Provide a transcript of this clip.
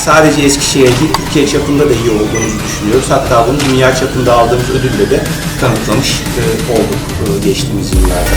sadece Eskişehir değil, Türkiye çapında da iyi olduğumuzu düşünüyoruz. Hatta bunu dünya çapında aldığımız ödülle de kanıtlamış e, olduk e, geçtiğimiz yıllarda.